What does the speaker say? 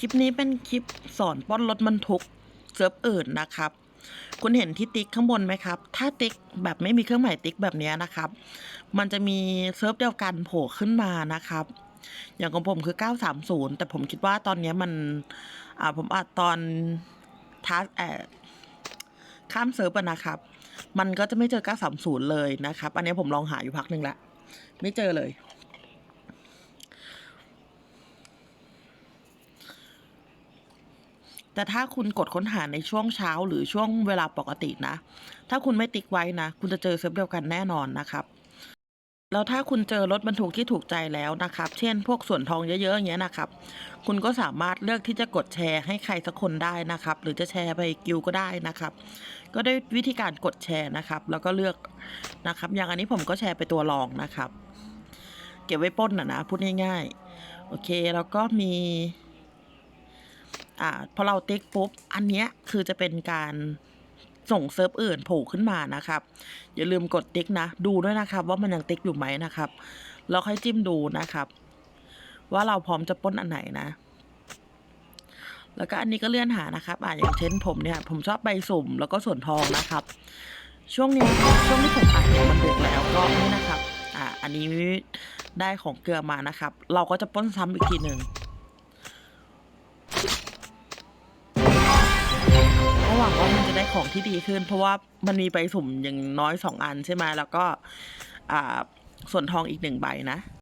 คลิปนี้เป็นคลิปสอนปล้นรถบรรทุกเซิร์ฟอื่นนะครับ คุณเห็นที่ติ๊กข้างบนไหมครับ ถ้าติ๊กแบบไม่มีเครื่องหมายติ๊กแบบนี้นะครับ มันจะมีเซิร์ฟเดียวกันโผล่ขึ้นมานะครับ อย่างของผมคือ 930 แต่ผมคิดว่าตอนนี้มัน อ่าผมอัดตอนทัสแอข้ามเซิร์ฟนะครับ มันก็จะไม่เจอ 930 เลยนะครับ อันนี้ผมลองหาอยู่พักหนึ่งละ ไม่เจอเลย แต่ถ้าคุณกดค้นหาในช่วงเช้าหรือช่วงเวลาปกตินะ ถ้าคุณไม่ติ๊กไว้นะ คุณจะเจอเซิร์ฟเดียวกันแน่นอนนะครับ แล้วถ้าคุณเจอรถบรรทุกที่ถูกใจแล้วนะครับ เช่น พวกส่วนทองเยอะๆอย่างเงี้ยนะครับ คุณก็สามารถเลือกที่จะกดแชร์ให้ใครสักคนได้นะครับ หรือจะแชร์ไปกิวก็ได้นะครับ ก็ได้วิธีการกดแชร์นะครับ แล้วก็เลือกนะครับ อย่างอันนี้ผมก็แชร์ไปตัวรองนะครับ เก็บไว้ป้นนะนะพูดง่ายๆ โอเคแล้วก็มี อ่าพอเราติ๊กปุ๊บ อันเนี้ยคือจะเป็นการส่งเซิร์ฟอื่นโผล่ขึ้นมานะครับ อย่าลืมกดติ๊กนะ ดูด้วยนะครับ ว่ามันยังติ๊กอยู่ไหมนะครับแล้วค่อยจิ้มดูนะครับ ว่าเราพร้อมจะป้นอันไหนนะ แล้วก็อันนี้ก็เลื่อนหานะครับ อ่าอย่างเช่นผมเนี่ย ผมชอบใบสุ่มแล้วก็ส่วนทองนะครับ ช่วงนี้ช่วงที่ผมอัดเนี่ยมันดึกแล้วก็นี่นะครับ อ่า อันนี้ได้ของเกลือมานะครับ เราก็จะป้นซ้ำอีกทีหนึ่ง งว่ามันจะได้ของที่ดีขึ้น เพราะว่ามันมีใบสุ่มอย่างน้อยสองอันใช่ไหมแล้วก็ อ่า ส่วนทองอีกหนึ่งใบนะ